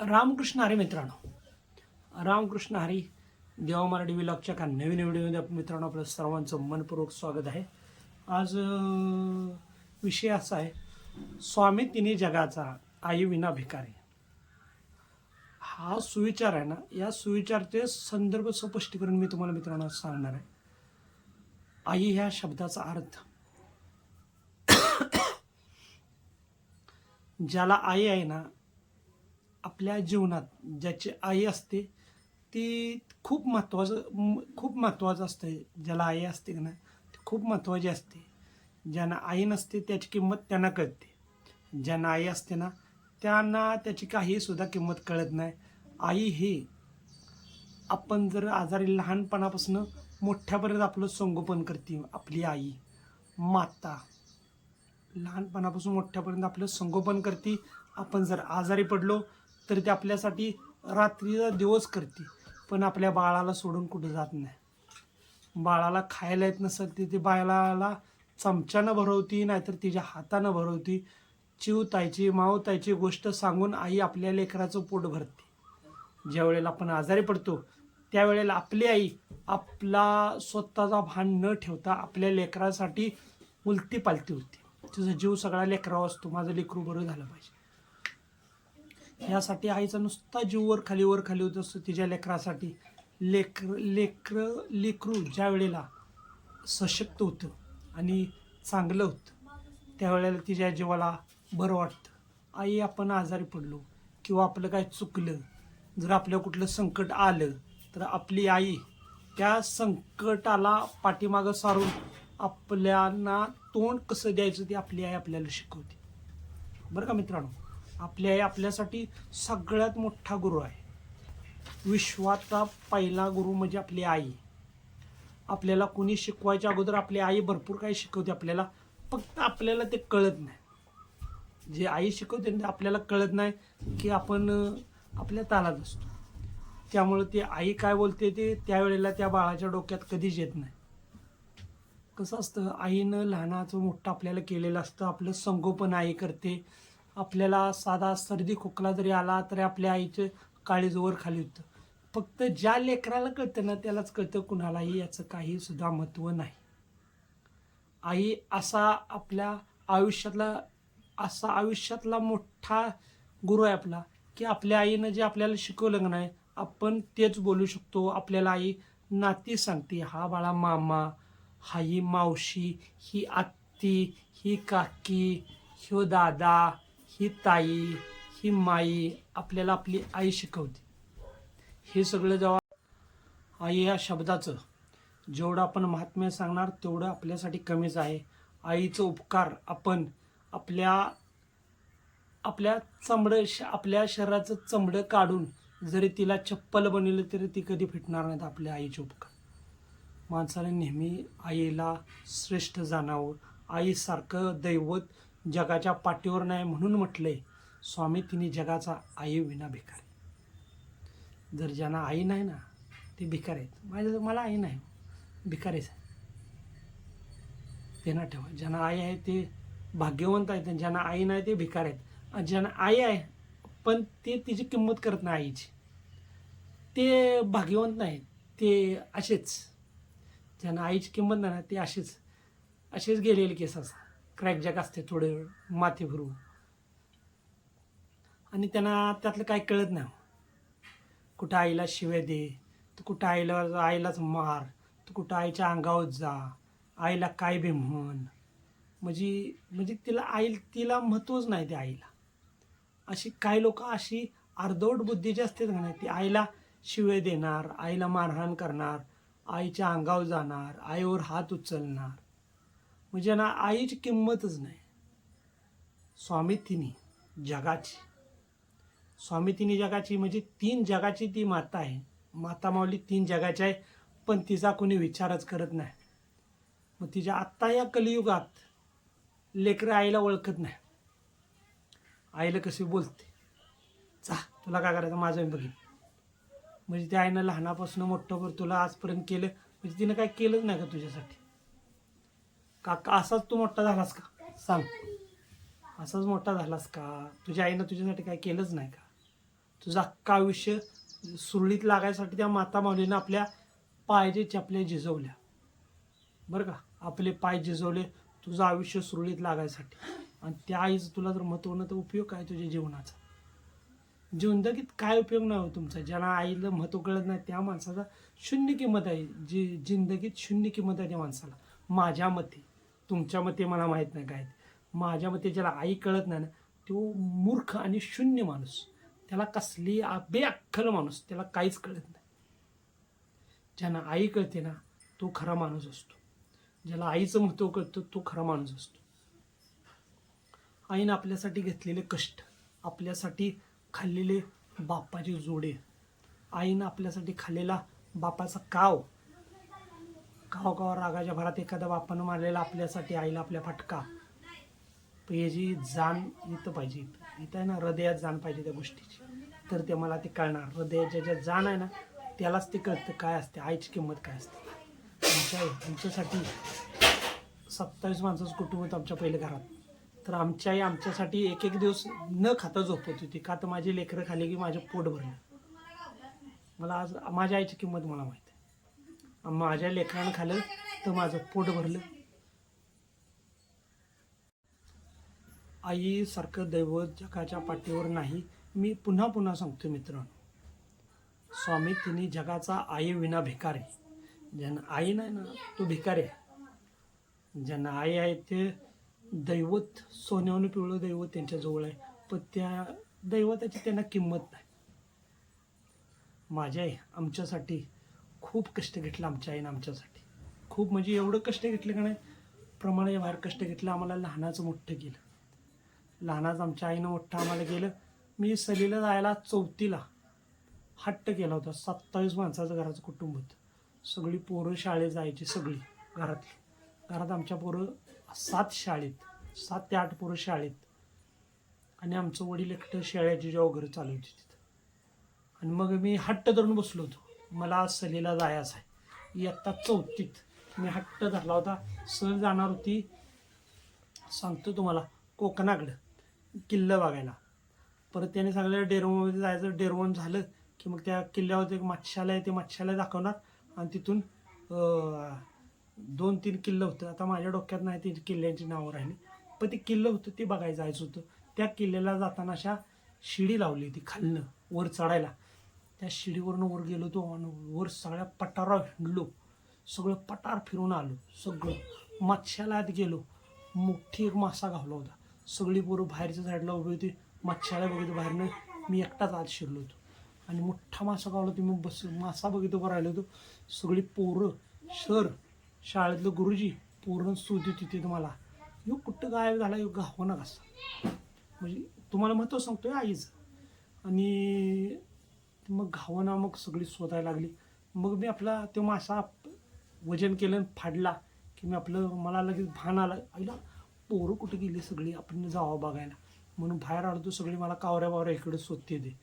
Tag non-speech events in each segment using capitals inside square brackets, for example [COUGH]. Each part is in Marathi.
रामकृष्ण हरी मित्रांनो. रामकृष्ण हरी देवा मराठी विलॉगच्या का नवीन व्हिडिओमध्ये मित्रांनो आपलं सर्वांचं मनपूर्वक स्वागत आहे. आज विषय असा आहे स्वामी तिने जगाचा आई विना भिकारी. हा सुविचार आहे ना या सुविचारचे संदर्भ स्पष्टीकरण मी तुम्हाला मित्रांनो सांगणार आहे. आई ह्या शब्दाचा अर्थ. [COUGHS] ज्याला आई आहे ना आपल्या जीवनात ज्याची आई असते ती खूप महत्त्वाचं खूप महत्त्वाचं असतं ज्याला आई असते की नाही ती खूप महत्त्वाची असते. ज्यांना आई नसते त्याची किंमत त्यांना कळते. ज्यांना आई असते ना त्यांना त्याची काहीसुद्धा किंमत कळत नाही. आई हे आपण जर आजारी लहानपणापासून मोठ्यापर्यंत आपलं संगोपन करते आपली आई माता लहानपणापासून मोठ्यापर्यंत आपलं संगोपन करते आपण जर आजारी पडलो तर ते आपल्यासाठी रात्रीचा दिवस करते. पण आपल्या बाळाला सोडून कुठं जात नाही. बाळाला खायला येत नसेल तर ती बाळाला चमच्यानं भरवती नाहीतर तिच्या हातानं भरवती. चिवतायची मावतायची गोष्ट सांगून आई आपल्या लेकराचं पोट भरते. ज्या वेळेला आपण आजारी पडतो त्यावेळेला आपली आई आपला स्वतःचा भान न ठेवता आपल्या लेकरासाठी उलती पालती होती. तिचा जीव सगळा लेकरावा असतो. माझं लेकरू बरं झालं पाहिजे. यासाठी आईचा नुसता जीव वर खाली वर खाली होत असतो तिच्या लेकरासाठी. लेकर लेकर लेकरू ज्या वेळेला सशक्त होतं आणि चांगलं होतं त्यावेळेला तिच्या जीवाला बरं वाटतं. आई आपण आजारी पडलो किंवा आपलं काय चुकलं जर आपलं कुठलं संकट आलं तर आपली आई त्या संकटाला पाठीमागं सारून आपल्याला तोंड कसं द्यायचं ते आपली आई आपल्याला शिकवते. बरं का मित्रांनो? आपल्या आई आपल्यासाठी सगळ्यात मोठा गुरु आहे. विश्वाचा पहिला गुरु म्हणजे आपली आई. आपल्याला कोणी शिकवायच्या अगोदर आपली आई भरपूर काही शिकवते आपल्याला. फक्त आपल्याला ते कळत नाही. जे आई शिकवते ते आपल्याला कळत नाही की आपण आपल्या तालात असतो. त्यामुळे ते आई काय बोलते ते त्यावेळेला त्या बाळाच्या डोक्यात कधीच येत नाही. कसं असतं आईनं लहानाचं मोठं आपल्याला केलेलं असतं. आपलं संगोपन आई करते. आपल्याला साधा सर्दी खोकला जरी आला तरी आपल्या आईचे काळी जोवर खाली होतं. फक्त ज्या लेकराला कळतं ना त्यालाच कळतं कुणालाही याचं काही सुद्धा महत्त्व नाही. आई असा आपल्या आयुष्यातला असा आयुष्यातला मोठा गुरु आहे आपला की आपल्या आईनं जे आपल्याला शिकवलं नाही आपण तेच बोलू शकतो. आपल्याला आई नाती सांगते हा बाळा मामा हा ही मावशी ही आत्ती ही काकी ह्यो दादा ही ताई ही माई आपल्याला आपली आई शिकवते. हे सगळं जेव्हा आई या शब्दाचं जेवढं आपण महात्म्य सांगणार तेवढं आपल्यासाठी कमीच आहे. आईचं उपकार आपण आपल्या आपल्या चमडं श- आपल्या शरीराचं चमडं काढून जरी तिला चप्पल बनवलं तरी ती कधी फिटणार नाहीत आपल्या आईचे उपकार. माणसाने नेहमी आईला श्रेष्ठ जाणावं. आईसारखं दैवत जगाच्या पाठीवर नाही म्हणून म्हटलंय स्वामी तिने जगाचा आई विना भिकारी. जर ज्यांना आई नाही ना ते भिकार आहेत. माझ्या मला आई नाही. भिकारीच आहे ते ना ठेवा. ज्यांना आई आहे ते भाग्यवंत आहेत. आणि ज्यांना आई नाही ते भिकार आहेत. आणि ज्यांना आई आहे पण ते तिची किंमत करत नाही आईची. ते भाग्यवंत नाही. ते असेच. ज्यांना आईची किंमत नाही ना ते असेच. असेच गेलेले केस असतात. क्रॅक जॅक असते थोडे वेळ माथे भरू आणि त्यांना त्यातलं काही कळत नाही. कुठं आईला शिव्या दे तर कुठं आईला आईलाच मार तर कुठं आईच्या अंगावर जा आईला काय बी म्हण. म्हणजे म्हणजे तिला आई तिला महत्त्वच नाही त्या आईला. अशी काही लोक अशी अर्धवट बुद्धीची असतात का नाही ती आईला शिवे देणार आईला मारहाण करणार आईच्या अंगावर जाणार आईवर हात उचलणार. म्हणजे ना आईची किंमतच नाही. स्वामी तिन्ही जगाची. स्वामी जगाची म्हणजे तीन जगाची ती माता आहे. माता माऊली तीन जगाची आहे पण तिचा कोणी विचारच करत नाही. मग तिच्या आत्ता या कलियुगात लेकरं आईला ओळखत नाही. आईला कशी बोलते? जा तुला काय करायचं? माझं मी बघीन म्हणजे त्या आईनं लहानापासून मोठं कर तुला आजपर्यंत केलं? म्हणजे तिनं काय केलंच नाही का तुझ्यासाठी? काका असाच तू मोठा झालास का? सांग. असाच मोठा झालास का? तुझ्या आईनं तुझ्यासाठी काय केलंच नाही का? तुझं अख्खं आयुष्य सुरळीत लागायसाठी त्या माता माऊलीनं आपल्या पायचे चपल्या झिजवल्या. बरं का? आपले पाय झिजवले तुझं आयुष्य सुरळीत लागायसाठी. आणि त्या आईचं तुला जर महत्त्व तर उपयोग काय तुझ्या जीवनाचा? जिंदगीत काय उपयोग नाही हो तुमचा? ज्याला आईला महत्त्व कळत नाही त्या माणसाचा शून्य किंमत आहे. जी जिंदगीत शून्य किंमत आहे त्या माणसाला. माझ्या मते. तुमच्या मते मला माहीत नाही काय. माझ्या मते ज्याला आई कळत नाही ना तो मूर्ख आणि शून्य माणूस. त्याला कसली बेअक्कल माणूस त्याला काहीच कळत नाही. ज्यांना आई कळते ना तो खरा माणूस असतो. ज्याला आईचं महत्त्व कळतं तो खरा माणूस असतो. आईनं आपल्यासाठी घेतलेले कष्ट आपल्यासाठी खाल्लेले बापाचे जोडे आईनं आपल्यासाठी खाल्लेला बापाचा काव काव काव रागाच्या भरात एखादा बापानं मारलेला आपल्यासाठी आईला आपल्या फटका. याची जाण इथं पाहिजे इथं इथं आहे ना हृदयात जाण पाहिजे त्या गोष्टीची. तर ते मला ते कळणार. हृदयाच्या ज्या जाण आहे ना त्यालाच ते कळतं काय असते आईची किंमत काय असते. आमच्या आमच्यासाठी सत्तावीस माणसाचं कुटुंब होतं आमच्या पहिल्या घरात. तर आमच्या आई आमच्यासाठी एक एक दिवस न खाता झोपत होती. का तर माझी लेकरं खाली की माझं पोट भरलं. मला आज माझ्या आईची किंमत मला माहीत. माझ्या लेकरानं खाल्लं तर माझं पोट भरलं. आईसारखं दैवत जगाच्या पाठीवर नाही. मी पुन्हा पुन्हा सांगतो मित्रांनो. स्वामी तिने जगाचा आई विना भिकार आहे. ज्यांना आई नाही ना तो भिकारी आहे. ज्यांना आई आहे ते दैवत सोन्याहून पिवळं दैवत त्यांच्याजवळ आहे. पण त्या दैवताची त्यांना किंमत नाही. माझ्या आई आमच्यासाठी खूप कष्ट घेतलं आमच्या आईनं आमच्यासाठी. खूप म्हणजे एवढं कष्ट घेतलं का नाही? प्रमाणाच्या बाहेर कष्ट घेतलं आम्हाला लहानाचं मोठं केलं. लहानाचं आमच्या आईनं मोठं आम्हाला केलं. मी सलीला जायला चौथीला हट्ट केला होता. सत्तावीस माणसाचं घराचं कुटुंब होतं. सगळी पोरं शाळेत जायची सगळी घरातली. घरात आमच्या पोरं सात शाळेत सात ते आठ पोरं शाळेत. आणि आमचं वडील एकटं शेळ्याची जेव्हा घर चालवायची तिथं. आणि मग मी हट्ट धरून बसलो होतो. मला सलीला जायचं आहे. इयत्ता चौथीत मी हट्ट धरला होता. सहज जाणार होती. सांगतो तुम्हाला कोकणाकडं किल्लं बघायला. परत त्याने सांगितलं डेरवणमध्ये जायचं डेरवण झालं की मग त्या किल्ल्यावर एक मत्स्यालय आहे ते मत्स्यालय दाखवणार. आणि तिथून दोन तीन किल्लं होतं. आता माझ्या डोक्यात नाही ती किल्ल्यांची नावं राहिली. पण ते किल्लं होतं ते बघायला जायचं होतं. त्या किल्ल्याला जाताना अशा शिडी लावली होती खालनं वर चढायला. त्या शिडीवरनं वर गेलो तो आणि वर सगळ्या पठारावर हिंडलो. सगळं पटार फिरून आलो. सगळं मत्स्यालयात गेलो. मोठी एक मासा घावला होता. सगळी पोरं बाहेरच्या साईडला उभी होती. मच्छ्याला बघितलं बाहेरनं. मी एकटाच आत शिरलो होतो. आणि मोठा मासा गावला होता. मी बस मासा बघितो उभं राहिलो होतो. सगळी पोरं सर शाळेतलं गुरुजी पोरं सुधी तिथे तुम्हाला यो कुठं गायब झाला? यो गाव ना कसा म्हणजे तुम्हाला महत्त्व सांगतोय आईचं. आणि मग घावना मग सगळी शोधायला लागली. मग मी आपला तो मासा वजन केलं आणि फाडला की मी आपलं मला लगेच भान आलं. आईला पोरं कुठे गेली सगळी? आपण जावं बघायला. म्हणून बाहेर आलो सगळी मला कावऱ्या बावऱ्या इकडे शोधते ते.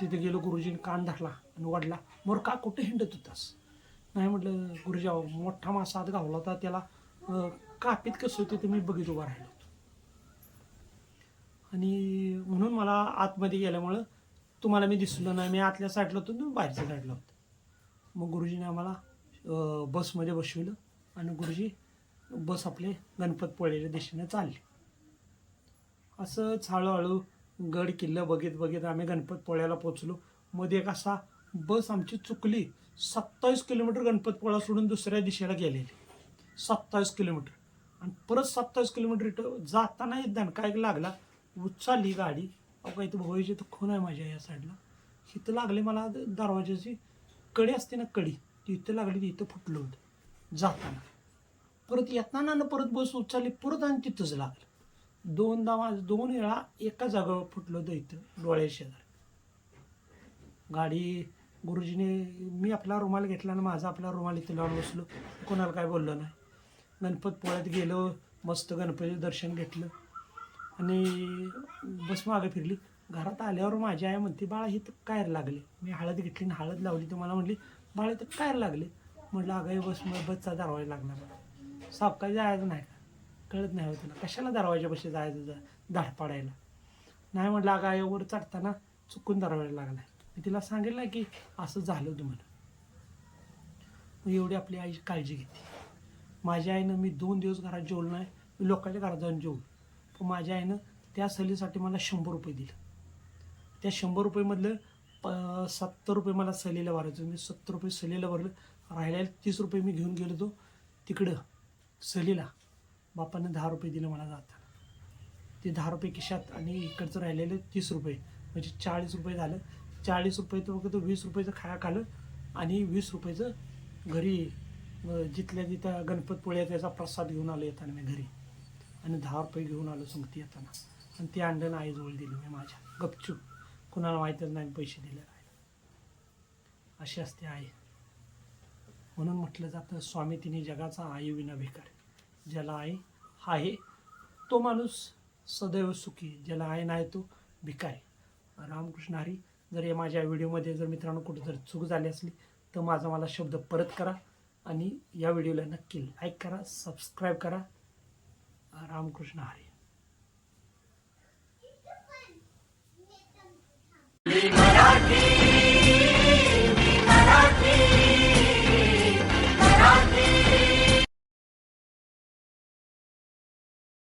तिथे गेलो गुरुजीने कान धरला आणि वडला मोर का कुठे हिंडत होतास? नाही म्हटलं गुरुजी मोठा मासा आत घावला होता. त्याला कापीत कसं होते ते मी बघित उभा राहिलो होतो. आणि म्हणून मला आतमध्ये गेल्यामुळं तुम्हाला मी दिसलो नाही. मी आतल्या साईडला होतो तुम्ही बाहेरच्या साईडला होतो. मग गुरुजीने आम्हाला बसमध्ये बसविलं आणि गुरुजी बस आपले गणपतपुळेच्या दिशेने चालली. असंच हळूहळू गड किल्लं बघित बघित आम्ही गणपतपुळ्याला पोचलो मध्ये एक असा बस आमची चुकली. सत्तावीस किलोमीटर गणपतपुळा सोडून दुसऱ्या दिशेला गेलेली. सत्तावीस किलोमीटर. आणि परत सत्तावीस किलोमीटर इथं जाताना एक दणका एक लागला. उचालली गाडी. अहो इथं तर भोईची तर खून आहे माझ्या या साईडला. इथं लागले मला दरवाज्याची दरवाजाची कडी असते ना कडी ती इथं लागली ती इथं फुटलं होतं. जाताना. परत येताना ना परत बस उचलली परत आणि तिथंच लागलं. दोनदा माझं दोन वेळा एका जागेवर फुटलं होतं इथं डोळ्या शेजार. गाडी गुरुजीने मी आपला रुमाल घेतला आणि माझा आपला रुमाल इथं लावून बसलो. कोणाला काय बोललो नाही. गणपतपुळ्यात गेलो मस्त गणपतीचं दर्शन घेतलं. आणि बस मागे फिरली. घरात आल्यावर माझी आई म्हणते बाळा हे तर कायर लागले? मी हळद घेतली आणि हळद लावली. तर मला म्हटली बाळा तर कायर लागले? म्हटलं अगं हे बस बसचा दरवाजा लागणार साप काय जायचं नाही का? कळत नाही होतं ना. कशाला दरवाजापाशी जायचं जा धाड पाडायला? नाही म्हटलं अगं आईवर चढताना चुकून दरवायला लागला मी तिला सांगितलं की असं झालं तुम्हाला. मग एवढी आपली आई काळजी घेते माझ्या आईनं मी दोन दिवस घरात जेवलो नाही. मी लोकांच्या घरात जाऊन जेवलो. माझ्या आईनं त्या सहलीसाठी मला शंभर रुपये दिलं. त्या शंभर रुपयेमधलं प सत्तर रुपये मला सहलीला भरायचं. मी सत्तर रुपये सहलीला भरलं. राहिलेले तीस रुपये मी घेऊन गेलो होतो तिकडं सहलीला. बापानं दहा रुपये दिलं मला जाताना. ते दहा रुपये खिशात आणि इकडचं राहिलेलं तीस रुपये म्हणजे चाळीस रुपये झालं. चाळीस रुपये तर फक्त वीस रुपयाचं खाया खालं आणि वीस रुपयाचं घरी जिथल्या तिथं गणपतपुळ्या त्याचा प्रसाद घेऊन आलो येताना मी घरी. आणि दहा रुपये घेऊन आलो संगती येताना. आणि ते अंडन आईजवळ दिलं मी माझ्या. गपचूप. कुणाला माहीतच नाही पैसे दिले नाही. अशी असते आई. म्हणून म्हटलं जातं स्वामी तिने जगाचा आई विना भिकार. ज्याला आई आहे तो माणूस सदैव सुखी ज्याला आई नाही तो भिकारी रामकृष्ण हरी जर या माझ्या व्हिडिओमध्ये जर मित्रांनो कुठं जर चूक झाली असली तर माझा मला शब्द परत करा आणि या व्हिडिओला नक्की लाईक करा सबस्क्राईब करा. रामकृष्ण हरी. मराठी